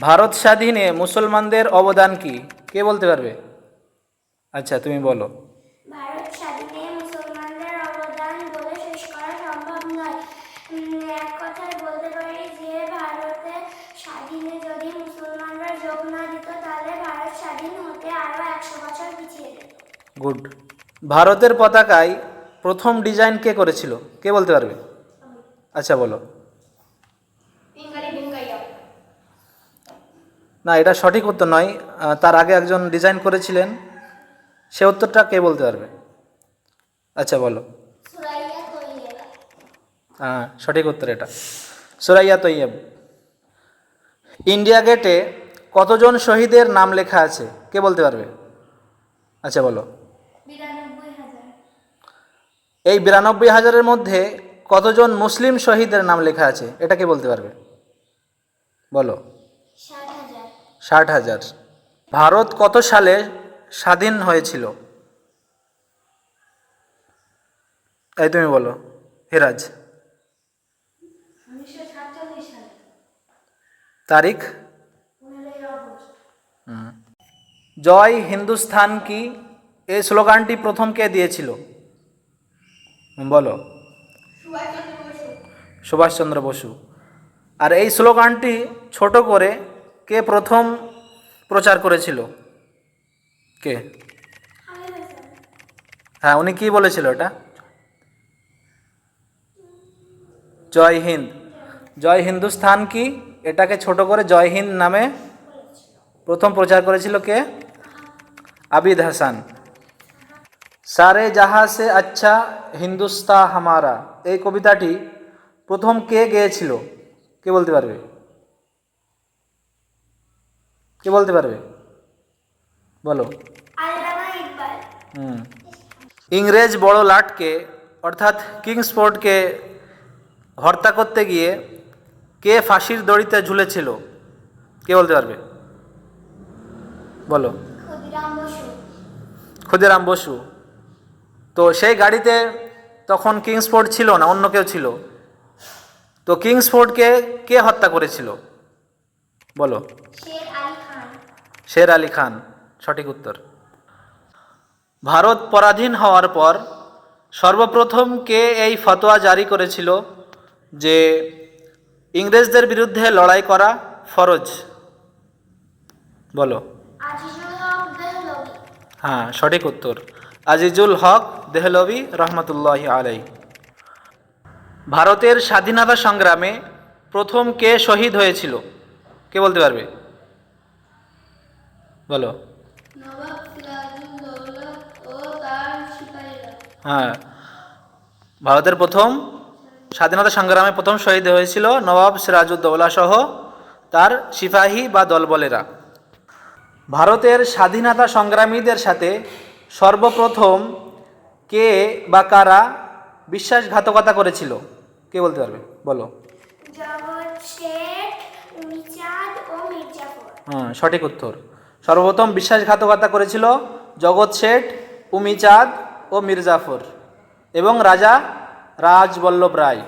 ভারত স্বাধীনে মুসলমানদের অবদান কি? কে বলতে পারবে? আচ্ছা তুমি বলো। ভারত স্বাধীনে মুসলমানদের অবদান বলে শেষ করা সম্ভব নয়। এক কথায় বলতে পারি যে ভারতে স্বাধীনে যদি মুসলমানরা যোগ না দিত তাহলে ভারত স্বাধীন হতে আরও একশো বছর পিছিয়ে যেত। গুড। ভারতের পতাকায় প্রথম ডিজাইন কে করেছিল? কে বলতে পারবে? আচ্ছা বলো। না এটা সঠিক উত্তর নয়। তার আগে একজন ডিজাইন করেছিলেন সে উত্তরটা কে বলতে পারবে? আচ্ছা বলো। হ্যাঁ সঠিক উত্তর এটা। সুরাইয়া তৈয়ব। ইন্ডিয়া গেটে কতজন শহীদের নাম লেখা আছে? কে বলতে পারবে? আচ্ছা বলো। এই বিরানব্বই হাজারের মধ্যে কতজন মুসলিম শহীদের নাম লেখা আছে? এটা কে বলতে পারবে? বলো। ষাট হাজার। ভারত কত সালে স্বাধীন হয়েছিল? এই তুমি বলো হিরাজ। তারিখ। জয় হিন্দুস্থান কি এই স্লোগানটি প্রথম কে দিয়েছিল? বলো। সুভাষচন্দ্র বসু। আর এই স্লোগানটি ছোট করে কে প্রথম প্রচার করেছিল? কে? হ্যাঁ উনি কি বলেছিল এটা জয় হিন্দ। জয় হিন্দুস্থান কি? এটাকে ছোট করে জয় হিন্দ নামে প্রথম প্রচার করেছিল কে? আবিদ হাসান। সারে জাহা সে আচ্ছা হিন্দুস্তা হামারা। এই কবিতাটি প্রথম কে গেয়েছিল? কে বলতে পারবে? কে বলতে পারবে? বলো। হুম। ইংরেজ বড় লাটকে, অর্থাৎ কিংসফোর্ডকে হত্যা করতে গিয়ে কে ফাঁসির দড়িতে ঝুলেছিল? কে বলতে পারবে? বলো। ক্ষুদিরাম বসু। তো সেই গাড়িতে তখন কিংসফোর্ড ছিল না, অন্য কেউ ছিল। তো কিংসফোর্ডকে কে হত্যা করেছিল? বলো। শের আলী খান সঠিক উত্তর। ভারত পরাধীন হওয়ার পর সর্বপ্রথম কে এই ফতোয়া জারি করেছিল যে ইংরেজদের বিরুদ্ধে লড়াই করা ফরজ? বলো। হ্যাঁ সঠিক উত্তর। আজিজুল হক দেহলভি রহমতুল্লাহ আলাই ভারতের স্বাধীনতা সংগ্রামে প্রথম কে শহীদ হয়েছিল? কে বলতে পারবে? বলো। হ্যাঁ। ভারতের প্রথম স্বাধীনতা সংগ্রামে প্রথম শহীদ হয়েছিল নবাব সিরাজউদ্দৌলা সহ তার সিপাহী বা দলবলেরা। ভারতের স্বাধীনতা সংগ্রামীদের সাথে সর্বপ্রথম কে বা কারা বিশ্বাসঘাতকতা করেছিল? কে বলতে পারবে? বলো। হ্যাঁ সঠিক উত্তর। সর্বপ্রথম বিশ্বাসঘাতকতা করেছিল জগৎ শেঠ উমিচাঁদ ও মির্জাফর এবং রাজা রাজবল্লভ রায়।